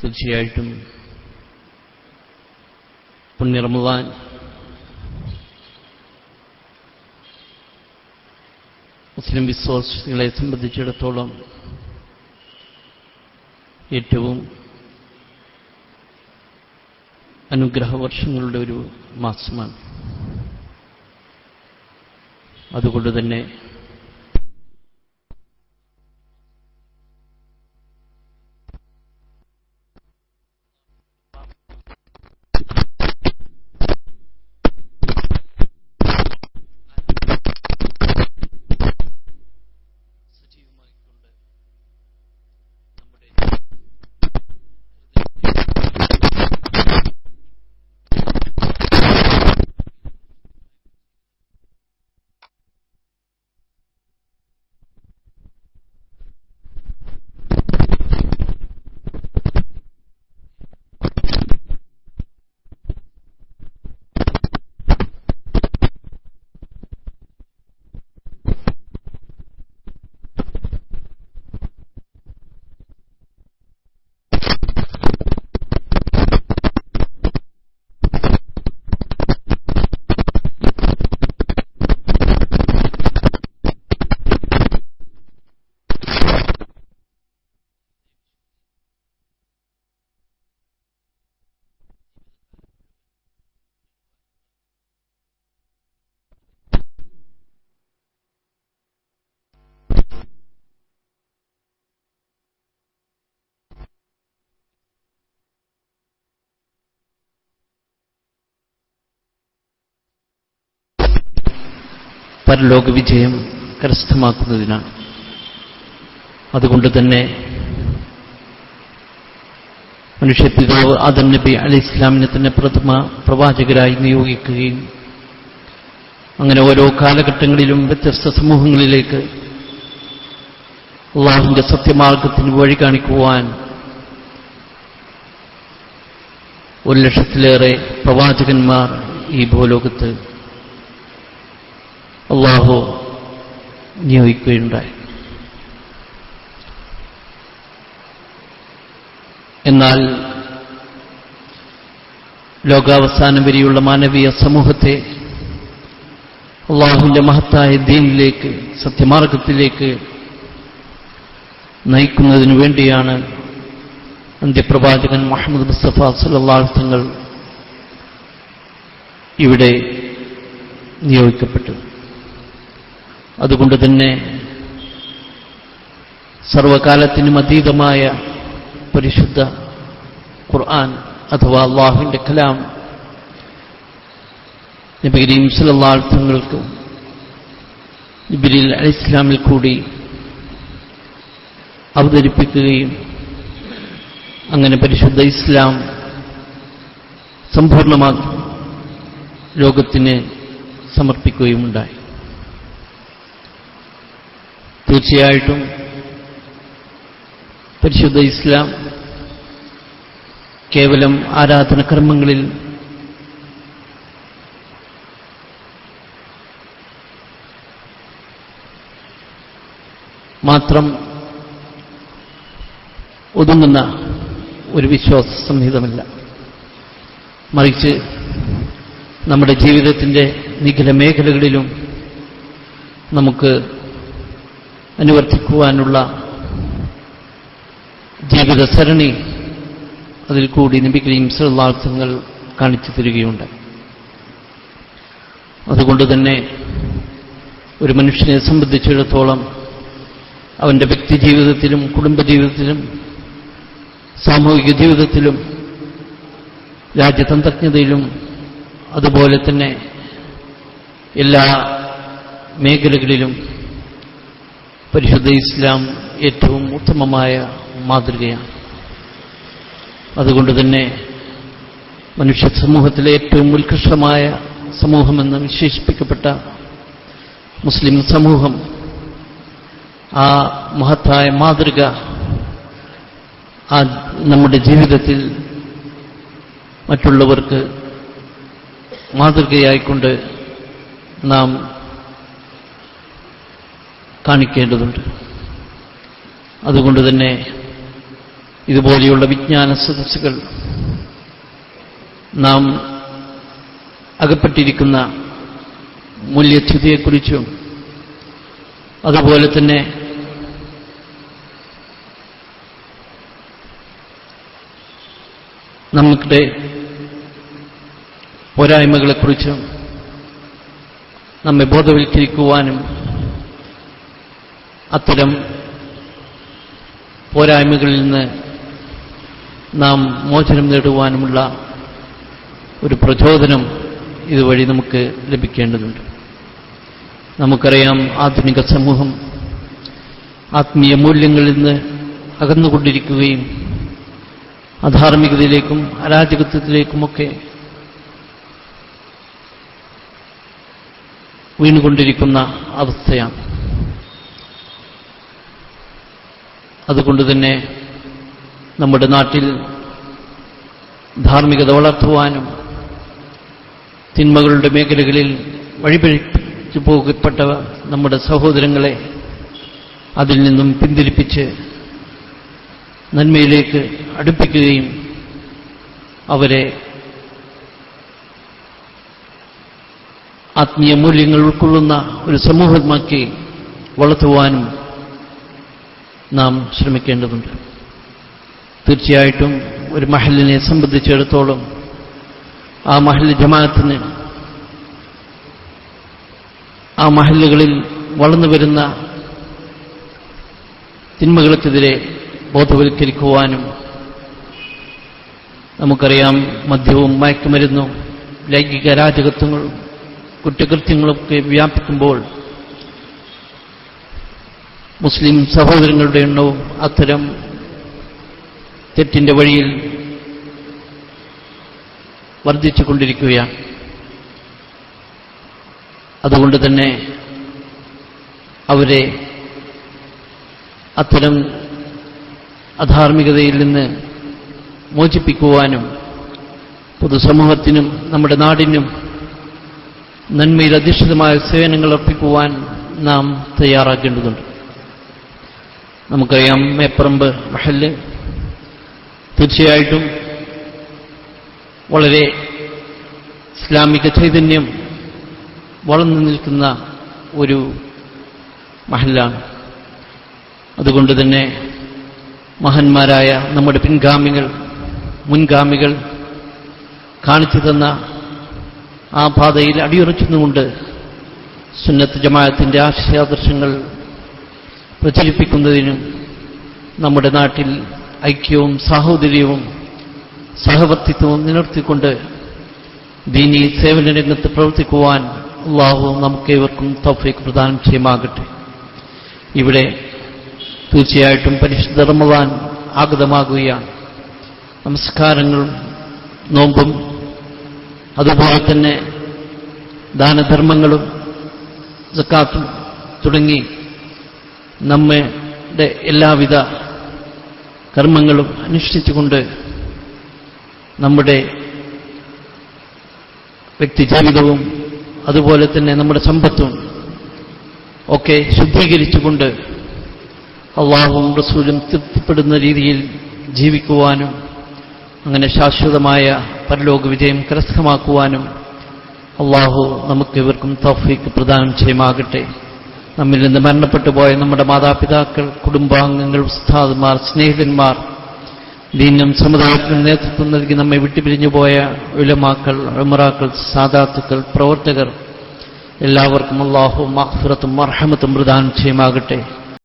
തീർച്ചയായിട്ടും പുണ്യ റമദാൻ മുസ്ലിം വിശ്വാസികളെ സംബന്ധിച്ചിടത്തോളം ഏറ്റവും അനുഗ്രഹവർഷങ്ങളുടെ ഒരു മാസമാണ്. അതുകൊണ്ട് തന്നെ പരലോക വിജയം കരസ്ഥമാക്കുന്നതിനാണ്. അതുകൊണ്ട് തന്നെ മനുഷ്യപിതാവ് ആദം നബി അലി ഇസ്ലാമിനെ തന്നെ പ്രഥമ പ്രവാചകരായി നിയോഗിക്കുകയും അങ്ങനെ ഓരോ കാലഘട്ടങ്ങളിലും വ്യത്യസ്ത സമൂഹങ്ങളിലേക്ക് അള്ളാഹിന്റെ സത്യമാർഗത്തിന് വഴി കാണിക്കുവാൻ ഒരു ലക്ഷത്തിലേറെ പ്രവാചകന്മാർ ഈ ഭൂലോകത്ത് അള്ളാഹു നിയോഗിക്കുകയുണ്ടായി. എന്നാൽ ലോകാവസാനം വരെയുള്ള മാനവീയ സമൂഹത്തെ അള്ളാഹുവിന്റെ മഹത്തായ ദീനിലേക്ക് സത്യമാർഗത്തിലേക്ക് നയിക്കുന്നതിനു വേണ്ടിയാണ് അന്ത്യപ്രവാചകൻ മുഹമ്മദ് മുസ്തഫ സല്ലാഹ് തങ്ങൾ ഇവിടെ നിയോഗിക്കപ്പെട്ടത്. അതുകൊണ്ട് തന്നെ സർവകാലത്തിനും അതീതമായ പരിശുദ്ധ ഖുർആൻ അഥവാ അള്ളാഹുവിന്റെ കലാം നബി കരീം നബിരി തങ്ങൾക്ക് ജിബ്രീൽ അലൈഹിസ്ലാമിൽ കൂടി അവതരിപ്പിക്കുകയും അങ്ങനെ പരിശുദ്ധ ഇസ്ലാം സമ്പൂർണമാക്കി ലോകത്തിന് സമർപ്പിക്കുകയുമുണ്ടായി. തീർച്ചയായിട്ടും പരിശുദ്ധ ഇസ്ലാം കേവലം ആരാധനകർമ്മങ്ങളിൽ മാത്രം ഒതുങ്ങുന്ന ഒരു വിശ്വാസ സംഹിതമല്ല. മറിച്ച് നമ്മുടെ ജീവിതത്തിന്റെ നിഖില മേഖലകളിലും നമുക്ക് അനുവർത്തിക്കുവാനുള്ള ജീവിത സരണി അതിൽ കൂടി നബി കരീം കാണിച്ചു തരികയുണ്ട്. അതുകൊണ്ട് തന്നെ ഒരു മനുഷ്യനെ സംബന്ധിച്ചിടത്തോളം അവന്റെ വ്യക്തി ജീവിതത്തിലും കുടുംബജീവിതത്തിലും സാമൂഹിക ജീവിതത്തിലും രാജ്യതന്ത്രജ്ഞതയിലും അതുപോലെ തന്നെ എല്ലാ മേഖലകളിലും പരിശുദ്ധ ഇസ്ലാം ഏറ്റവും ഉത്തമമായ മാതൃകയാണ്. അതുകൊണ്ട് തന്നെ മനുഷ്യ സമൂഹത്തിലെ ഏറ്റവും ഉത്കൃഷ്ടമായ സമൂഹമെന്ന് വിശേഷിപ്പിക്കപ്പെട്ട മുസ്ലിം സമൂഹം ആ മഹത്തായ മാതൃക ആ നമ്മുടെ ജീവിതത്തിൽ മറ്റുള്ളവർക്ക് മാതൃകയായിക്കൊണ്ട് നാം കാണിക്കേണ്ടതുണ്ട്. അതുകൊണ്ട് തന്നെ ഇതുപോലെയുള്ള വിജ്ഞാന സദസ്സുകൾ നാം അകപ്പെട്ടിരിക്കുന്ന മൂല്യച്യുതിയെക്കുറിച്ചും അതുപോലെ തന്നെ നമ്മുടെ പോരായ്മകളെക്കുറിച്ചും നമ്മെ ബോധവൽക്കരിക്കുവാനും അത്തരം പോരായ്മകളിൽ നിന്ന് നാം മോചനം നേടുവാനുമുള്ള ഒരു പ്രചോദനം ഇതുവഴി നമുക്ക് ലഭിക്കേണ്ടതുണ്ട്. നമുക്കറിയാം ആധുനിക സമൂഹം ആത്മീയ മൂല്യങ്ങളിൽ നിന്ന് അകന്നുകൊണ്ടിരിക്കുകയും അധാർമികതയിലേക്കും അരാജകത്വത്തിലേക്കുമൊക്കെ വീണുകൊണ്ടിരിക്കുന്ന അവസ്ഥയാണ്. അതുകൊണ്ട് തന്നെ നമ്മുടെ നാട്ടിൽ ധാർമ്മികത വളർത്തുവാനും തിന്മകളുടെ മേഖലകളിൽ വഴിപഴിച്ചു പോകപ്പെട്ട നമ്മുടെ സഹോദരങ്ങളെ അതിൽ നിന്നും പിന്തിരിപ്പിച്ച് നന്മയിലേക്ക് അടുപ്പിക്കുകയും അവരെ ആത്മീയ മൂല്യങ്ങൾ ഉൾക്കൊള്ളുന്ന ഒരു സമൂഹമാക്കി വളർത്തുവാനും നാം ശ്രമിക്കേണ്ടതുണ്ട്. തീർച്ചയായിട്ടും ഒരു മഹലിനെ സംബന്ധിച്ചിടത്തോളം ആ മഹൽ ജമാഅത്തിന് ആ മഹലുകളിൽ വളർന്നു വരുന്ന തിന്മകൾക്കെതിരെ ബോധവൽക്കരിക്കുവാനും നമുക്കറിയാം മദ്യവും മയക്കുമരുന്നും ലൈംഗിക അരാജകത്വങ്ങളും കുറ്റകൃത്യങ്ങളൊക്കെ വ്യാപിക്കുമ്പോൾ മുസ്ലിം സഹോദരങ്ങളുടെ എണ്ണവും അത്തരം തെറ്റിന്റെ വഴിയിൽ വർദ്ധിച്ചുകൊണ്ടിരിക്കുകയാണ്. അതുകൊണ്ട് തന്നെ അവരെ അത്തരം അധാർമികതയിൽ നിന്ന് മോചിപ്പിക്കുവാനും പൊതുസമൂഹത്തിനും നമ്മുടെ നാടിനും നന്മയിൽ അധിഷ്ഠിതമായ സേവനങ്ങൾ അർപ്പിക്കുവാൻ നാം തയ്യാറാക്കേണ്ടതുണ്ട്. നമുക്കറിയാം മേപ്പറമ്പ് മഹൽ തീർച്ചയായിട്ടും വളരെ ഇസ്ലാമിക ചൈതന്യം വളർന്നു നിൽക്കുന്ന ഒരു മഹല്ലാണ്. അതുകൊണ്ട് തന്നെ മഹന്മാരായ നമ്മുടെ പിൻഗാമികൾ മുൻഗാമികൾ കാണിച്ചു തന്ന ആ പാതയിൽ അടിയുറച്ചുന്നുകൊണ്ട് സുന്നത്ത് ജമാഅത്തിന്റെ ആശയാദർശങ്ങൾ പ്രചരിപ്പിക്കുന്നതിനും നമ്മുടെ നാട്ടിൽ ഐക്യവും സാഹോദര്യവും സഹവർത്തിത്വവും നിലനിർത്തിക്കൊണ്ട് ദീനി സേവന രംഗത്ത് പ്രവർത്തിക്കുവാൻ അള്ളാഹു നമുക്കേവർക്കും തൗഫീഖ് പ്രദാനം ചെയ്യുമാകട്ടെ. ഇവിടെ തീർച്ചയായിട്ടും പരിശുദ്ധ റമദാൻ ആഗതമാകുകയാണ്. നമസ്കാരങ്ങളും നോമ്പും അതുപോലെ തന്നെ ദാനധർമ്മങ്ങളും സക്കാത്തും തുടങ്ങി നമ്മുടെ എല്ലാവിധ കർമ്മങ്ങളും അനുഷ്ഠിച്ചുകൊണ്ട് നമ്മുടെ വ്യക്തിജീവിതവും അതുപോലെ തന്നെ നമ്മുടെ സമ്പത്തും ഒക്കെ ശുദ്ധീകരിച്ചുകൊണ്ട് അള്ളാഹും റസൂലും തൃപ്തിപ്പെടുന്ന രീതിയിൽ ജീവിക്കുവാനും അങ്ങനെ ശാശ്വതമായ പരലോക വിജയം കരസ്ഥമാക്കുവാനും അള്ളാഹു നമുക്ക് ഇവർക്കും തൗഫീക്ക് പ്രദാനം ചെയ്യുമാകട്ടെ നമ്മിൽ നിന്ന് മരണപ്പെട്ടു പോയ നമ്മുടെ മാതാപിതാക്കൾ കുടുംബാംഗങ്ങൾ ഉസ്താദ്മാർ സ്നേഹിതന്മാർ ദീനം സമുദായത്തിന് നേതൃത്വം നൽകി നമ്മെ വിട്ടുപിരിഞ്ഞു പോയ ഉലമാക്കൾ ഉമറാക്കൾ സാദാത്തുക്കൾ പ്രവർത്തകർ എല്ലാവർക്കും അള്ളാഹു മഹ്ഫിറത്തും അർഹമത്തും പ്രദാനം ചെയ്യുമാകട്ടെ.